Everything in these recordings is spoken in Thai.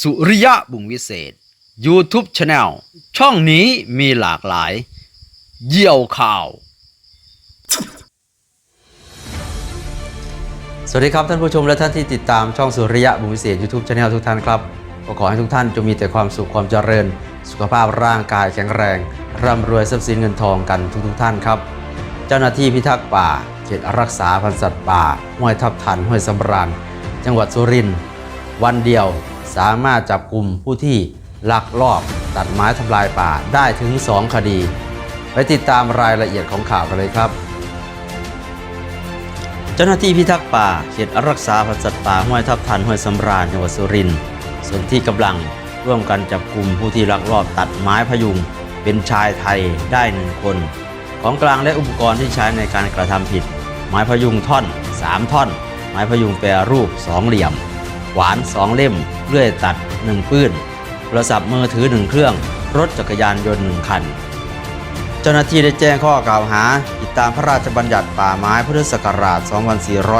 สุริยะบุงวิเศษ YouTube Channel ช่องนี้มีหลากหลาย เยี่ยวข่าว สวัสดีครับท่านผู้ชมและท่านที่ติดตามช่องสุริยะบุญวิเศษ YouTube Channel ทุกท่านครับก็ขอให้ทุกท่านจงมีแต่ความสุขความเจริญ สุขภาพร่างกายแข็งแรง ร่ำรวยทรัพย์สินเงินทองกันทุกทท่านครับ เจ้าหน้าที่พิทักษ์ป่า เขตรักษาพันธุ์สัตว์ป่าห้วยทับทันห้วยสำราญจังหวัดสุรินทร์วันเดียว สามารถจับกลุ่มผู้ที่ลักลอบตัดไม้ทำลายป่าได้ถึง 2 คดี ไปติดตามรายละเอียดของข่าวกันเลยครับ เจ้าหน้าที่พิทักษ์ป่าเขตรักษาพันธุ์สัตว์ป่าห้วยทับทันห้วยสำราญจังหวัดสุรินทร์ส่วนที่กำลังร่วมกันจับกลุ่มผู้ที่ลักลอบตัดไม้พยุง เป็นชายไทยได้หนึ่งคน ของกลางและอุปกรณ์ที่ใช้ในการกระทำผิด ไม้พยุงท่อน 3 ท่อน ไม้พยุงแปรรูปสองเหลี่ยม ขวานสองเล่ม เลื่อยตัดหนึ่งปื้น โทรศัพท์มือถือหนึ่งเครื่อง รถจักรยานยนต์หนึ่งคัน เจ้าหน้าที่ได้แจ้งข้อกล่าวหาติดตามพระราชบัญญัติป่าไม้พุทธศักราช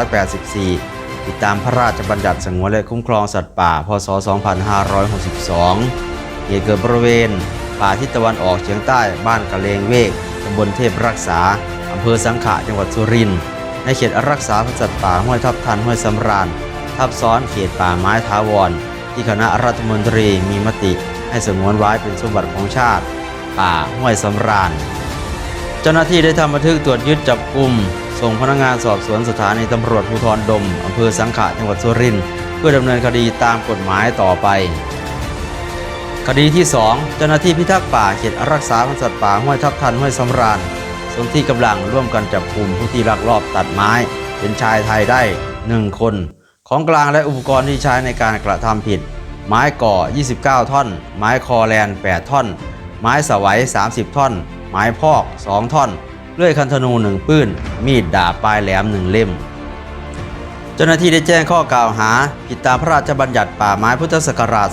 2484 ติดตามพระราชบัญญัติสงวนและคุ้มครองสัตว์ป่า พศ 2562 เหตุเกิดบริเวณ ป่าทิศตะวันออกเฉียงใต้ บ้านกะเลงเวกตำบลเทพรักษา อำเภอสังขะ จังหวัดสุรินทร์ ในเขตรักษาพันธุ์สัตว์ป่าห้วยทับทันห้วยสำราญ ทับซ้อนเขตป่าไม้ท้าวร ที่คณะรัฐมนตรีมีมติให้สงวนไว้เป็นสมบัติของชาติ ป่าห้วยสำราญ เจ้าหน้าที่ได้ทำบันทึกตรวจยึดจับกลุ่ม ส่งพนักงานสอบสวนสถานีตำรวจภูธรดมอำเภอสังขะจังหวัดสุรินทร์เพื่อดำเนินคดีตามกฎหมายต่อไป คดีที่ 2 เจ้าหน้าที่พิทักษ์ป่าเขตรักษาพันธุ์สัตว์ป่าห้วยทับทันห้วยสำราญส่วนที่กำลังร่วมกันจับกลุ่มผู้ที่ลักลอบตัดไม้ เป็นชายไทยได้ 1 คน ของกลางและอุปกรณ์ที่ใช้ในการกระทำผิด ไม้ก่อ 29 ท่อน ไม้คอแลน 8 ท่อน ไม้สวัย 30 ท่อน ไม้พอก 2 ท่อน เลื่อยคันธนู 1 ปื้น มีดดาบปลายแหลม 1 เล่ม เจ้าหน้าที่ได้แจ้งข้อกล่าวหา ผิดตามพระราชบัญญัติป่าไม้พุทธศักราช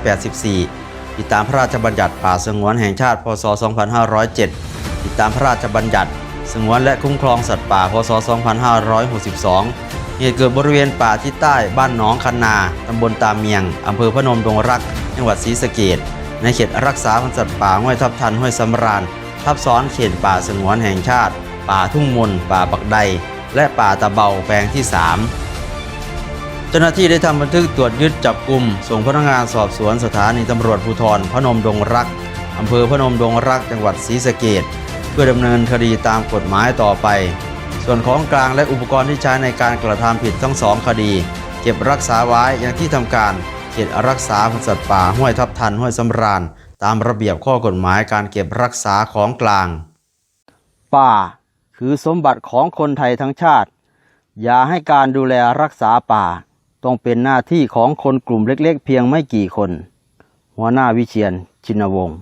2484 ผิดตามพระราชบัญญัติป่าสงวนแห่งชาติ พศ 2507 ผิดตามพระราชบัญญัติ สงวนและคุ้มครองสัตว์ป่า พศ 2562 เหตุเกิดบริเวณป่าที่ใต้บ้านหนองคันนาตำบลตามเมียงอำเภอพนมดงรัก จังหวัดศรีสะเกษในเขตรักษาพันธุ์สัตว์ป่าห้วยทับทันห้วยสำราญ ทับซ้อนเขตป่าสงวนแห่งชาติ ป่าทุ่งมน ป่าปักใด และป่าตะเบาแปลงที่ 3 เจ้าหน้าที่ได้ทำบันทึกตรวจยึดจับกลุ่มส่งพนักงานสอบสวนสถานีตำรวจภูธรพนมดงรักอำเภอพนมดงรักจังหวัดศรีสะเกษเพื่อดำเนินคดีตามกฎหมายต่อไป ส่วนของกลางและอุปกรณ์ที่ใช้ในการกระทำผิดทั้งสองคดี เก็บรักษาไว้อย่างที่ทำการเขตรักษาพันธุ์สัตว์ป่าห้วยทับทันห้วยสำราญ ตามระเบียบข้อกฎหมายการเก็บรักษาของกลาง ป่าคือสมบัติของคนไทยทั้งชาติ อย่าให้การดูแลรักษาป่า ต้องเป็นหน้าที่ของคนกลุ่มเล็กๆ เพียงไม่กี่คน หัวหน้าวิเชียนชินวงศ์